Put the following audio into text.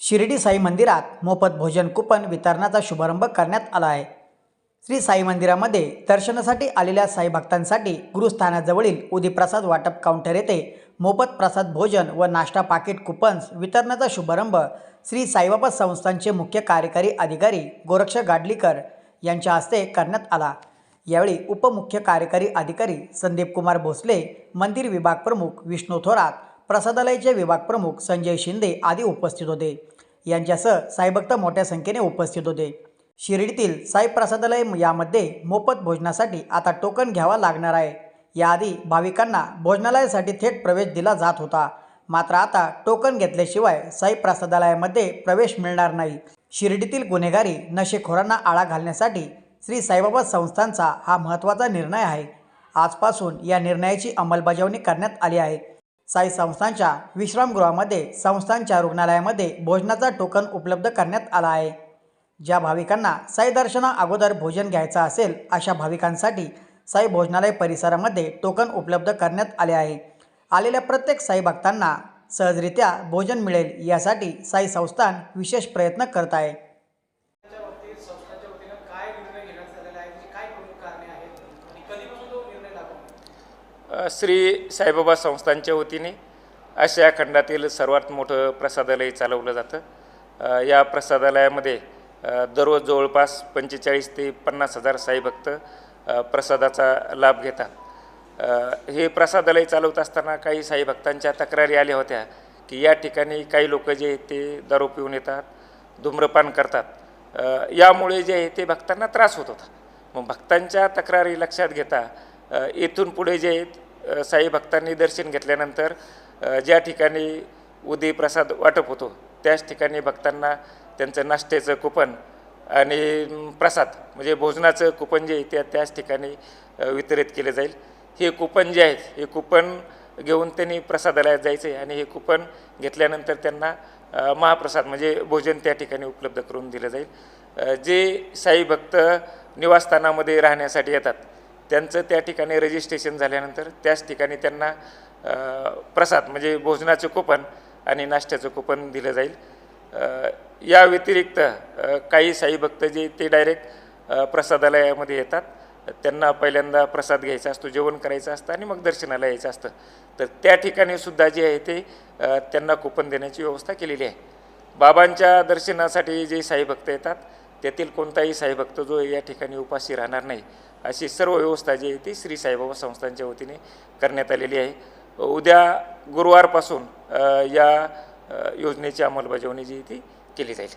शिर्डी साई मंदिरात मोफत भोजन कुपन वितरणाचा शुभारंभ करण्यात आला आहे. श्री साई मंदिरामध्ये दर्शनासाठी आलेल्या साई भक्तांसाठी गुरुस्थानाजवळील उदीप्रसाद वाटप काउंटर येथे मोफत प्रसाद भोजन व नाश्ता पाकिट कुपन्स वितरणाचा शुभारंभ श्री साईबाबा संस्थांचे मुख्य कार्यकारी अधिकारी गोरक्ष गाडलीकर यांच्या हस्ते करण्यात आला. यावेळी उपमुख्य कार्यकारी अधिकारी संदीप कुमार भोसले मंदिर विभाग प्रमुख विष्णू थोरात प्रसादालयाचे विभाग प्रमुख संजय शिंदे आदी उपस्थित होते. यांच्यासह साईभक्त मोठ्या संख्येने उपस्थित होते. शिर्डीतील साई प्रसादालय यामध्ये मोफत भोजनासाठी आता टोकन घ्यावा लागणार आहे. याआधी भाविकांना भोजनालयासाठी थेट प्रवेश दिला जात होता. मात्र आता टोकन घेतल्याशिवाय साई प्रसादालयामध्ये प्रवेश मिळणार नाही. शिर्डीतील गुन्हेगारी नशेखोरांना आळा घालण्यासाठी श्री साईबाबा संस्थांचा हा महत्त्वाचा निर्णय आहे. आजपासून या निर्णयाची अंमलबजावणी करण्यात आली आहे. साई संस्थांच्या विश्रामगृहामध्ये संस्थांच्या रुग्णालयामध्ये भोजनाचा टोकन उपलब्ध करण्यात आला आहे. ज्या भाविकांना साई दर्शना अगोदर भोजन घ्यायचं असेल अशा भाविकांसाठी साई भोजनालय परिसरामध्ये टोकन उपलब्ध करण्यात आले आहे. आलेल्या प्रत्येक साई भक्तांना सहजरित्या भोजन मिळेल यासाठी साई संस्थान विशेष प्रयत्न करत आहे त्या बाबतीत संस्थांच्या वतीनं काय निर्णय घेण्यात आलेला आहे त्याची काय प्रमुख कारणे आहेत आणि कधीपासून तो निर्णय लागू होईल? अ, श्री साईबाबा संस्थांच्या वतीने आशिया खंडातील सर्वात मोठं प्रसादालय चालवलं जातं. या प्रसादालयामध्ये दररोज जवळपास पंचेचाळीस ते पन्नास हजार साईभक्त प्रसादाचा लाभ घेतात. हे प्रसादालय चालवत असताना काही साईभक्तांच्या तक्रारी आल्या होत्या की या ठिकाणी काही लोक जे आहेत ते दारू पिऊन येतात धूम्रपान करतात. यामुळे जे आहे ते भक्तांना त्रास होत होता. मग भक्तांच्या तक्रारी लक्षात घेता येथून पुढे जे आहेत साई भक्तांनी दर्शन घेतल्यानंतर ज्या ठिकाणी उदय प्रसाद वाटप होतो त्याच ठिकाणी भक्तांना त्यांचं नाश्त्याचं कुपन आणि प्रसाद म्हणजे भोजनाचं कुपन जे आहे त्या त्याच ठिकाणी वितरित केले जाईल. हे कुपन जे आहेत हे कुपन घेऊन त्यांनी प्रसादाला जायचं आहे आणि हे कुपन घेतल्यानंतर त्यांना महाप्रसाद म्हणजे भोजन त्या ठिकाणी उपलब्ध करून दिलं जाईल. जे साई भक्त निवासस्थानामध्ये राहण्यासाठी येतात त्यांचं त्या ठिकाणी रजिस्ट्रेशन झाल्यानंतर त्याच ठिकाणी त्यांना प्रसाद म्हणजे भोजनाचं कुपन आणि नाश्त्याचं कुपन दिलं जाईल. या व्यतिरिक्त काही साई भक्त जे ते डायरेक्ट प्रसादालयामध्ये येतात. त्यांना पहिल्यांदा प्रसाद घ्यायचा असतो जेवण करायचं असतं आणि मग दर्शनाला यायचं असतं. तर त्या ठिकाणी सुद्धा जे आहे ते त्यांना कुपन देण्याची व्यवस्था केलेली आहे. बाबांच्या दर्शनासाठी जे साई भक्त येतात त्यातील कोणताही साई भक्त जो या ठिकाणी उपाशी राहणार नाही अशी सर्व व्यवस्था जी आहे ती श्री साईबाबा संस्थांच्या वतीने करण्यात आलेली आहे. उद्या गुरुवारपासून या योजनेची अंमलबजावणी जी आहे ती केली जाईल.